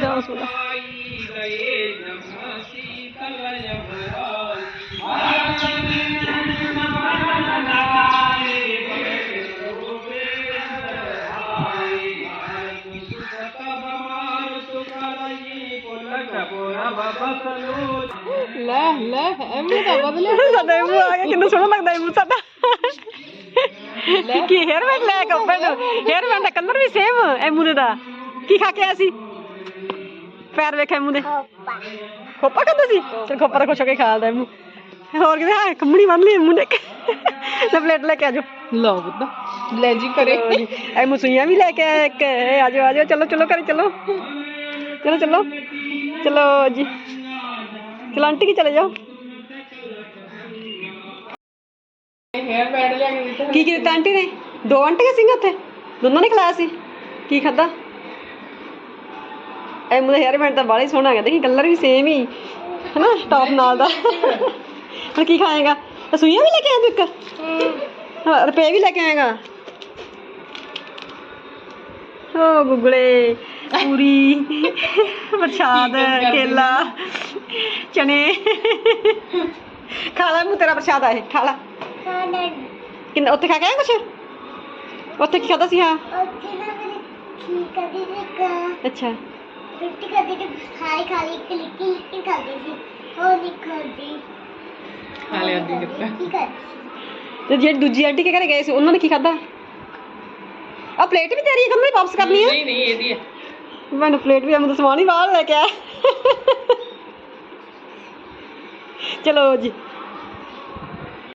ਜਾਓ ਸੁਣਾ ਲੈ ਲੈ ਐਵੇਂ ਤਾਂ ਬਦਲੇ ਸਾਡਾ ਇਹ ਮੂੰਹ ਆ ਗਿਆ ਕਿੰਨਾ ਸੋਹਣਾ ਲੱਗਦਾ ਇਹ ਮੂੰਹ ਸਾਡਾ ਕੀ ਹੇਅਰ ਬੈਂਡ ਲੈ ਕੇ ਬੈਂਡ ਹੇਅਰ ਬੈਂਡ ਦਾ ਕਲਰ ਵੀ ਸੇਮ ਇਹ ਮੂੰਹ ਦਾ ਕੀ ਖਾ ਕੇ ਆਇਆ ਸੀ ਪੈਰ ਵੇਖਿਆ ਮੂੰਹ ਦੇ? ਖੋਪਾ। ਖਾਂਦਾ ਸੀ? ਚਲ ਖੋਪਾ ਦਾ ਖੁਸ਼ ਹੋ ਕੇ ਖਾ ਲਦਾ ਮੂੰਹ। ਹੋਰ ਕਿਤੇ? ਹਾਂ ਕੰਮਣੀ ਬੰਨ ਲਈ ਮੂੰਹ ਨੇ ਲੈ ਪਲੇਟ ਲੈ ਕੇ ਆਜੋ ਲਓ ਬੁੱਧਾ ਲੈ ਜੀ ਕਰੇ ਇਹ ਮਸੂਈਆਂ ਵੀ ਲੈ ਕੇ ਆਇਆ ਇੱਕ। ਇਹ ਆਜੋ ਆਜੋ ਚਲੋ ਚਲੋ ਕਰੇ ਚਲੋ। ਚਲੋ ਚਲੋ। ਚਲੋ ਜੀ। ਚਲੋ ਆਂਟੀ ਕੀ ਚਲੇ ਜਾਓ? ਹੇਅਰ ਬੈਂਡ ਕੇ ਦਿੱਤਾ ਕੀ ਕੀ ਦਿੱਤਾ ਆਂਟੀ ਨੇ? ਦੋ ਆਂਟੀਆਂ ਸੀਗੀਆਂ ਉੱਥੇ। ਦੋਨਾਂ ਨੇ ਖਿਲਾਇਆ ਸੀ। ਕੀ ਖਾਦਾ ਇਹ ਮੁੰਡੇ ਹੇਅਰ ਬੈਂਡ ਤਾਂ ਬਾਹਲਾ ਹੀ ਸੋਹਣਾ ਹੈਗਾ ਦੇਖੀ ਕਲਰ ਵੀ ਸੇਮ ਹੀ ਹਨਾ ਟੌਪ ਨਾਲ ਦਾ। ਹੁਣ ਕੀ ਖਾਏਗਾ? ਤਾਂ ਸੂਈਆਂ ਵੀ ਲੈ ਕੇ ਆਇਆ ਤੂੰ ਇੱਕ? ਹਾਂ। ਰੁਪਏ ਵੀ ਲੈ ਕੇ ਆਏਗਾ। ਓ ਗੁਗਲੇ ਪੂਰੀ ਪ੍ਰਸ਼ਾਦ ਕੇਲਾ ਚਨੇ। ਖਾ ਲੈ ਮੂੰ ਤੇਰਾ ਪ੍ਰਸ਼ਾਦ ਆ ਇਹ ਖਾ ਲੈ। ਕਿੰਨਾ ਉੱਥੇ ਖਾ ਕੇ ਆਇਆ ਕੁਛ? ਉੱਥੇ ਕੀ ਖਾਦਾ ਸੀ ਹਾਂ? ਅੱਛਾ। ਖਾ ਲਿਆ ਦੀ ਕਿਤਾ ਤੇ ਜਿਹੜੀ ਦੂਜੀ ਆਂਟੀ ਕੇ ਘਰੇ ਗਏ ਸੀ ਉਹਨਾਂ ਨੇ ਕੀ ਖਾਦਾ ਆ ਪਲੇਟ ਵੀ ਤੇਰੀ ਹੈ ਵਾਪਸ ਕਰਨੀ ਹੈ ਨਹੀਂ ਨਹੀਂ ਇਹਦੀ ਹੈ ਮੈਨੂੰ ਪਲੇਟ ਵੀ ਅਮਦ ਸਮਾਨ ਹੀ ਬਾਹਰ ਲੈ ਕੇ ਆ। ਚਲੋ ਜੀ।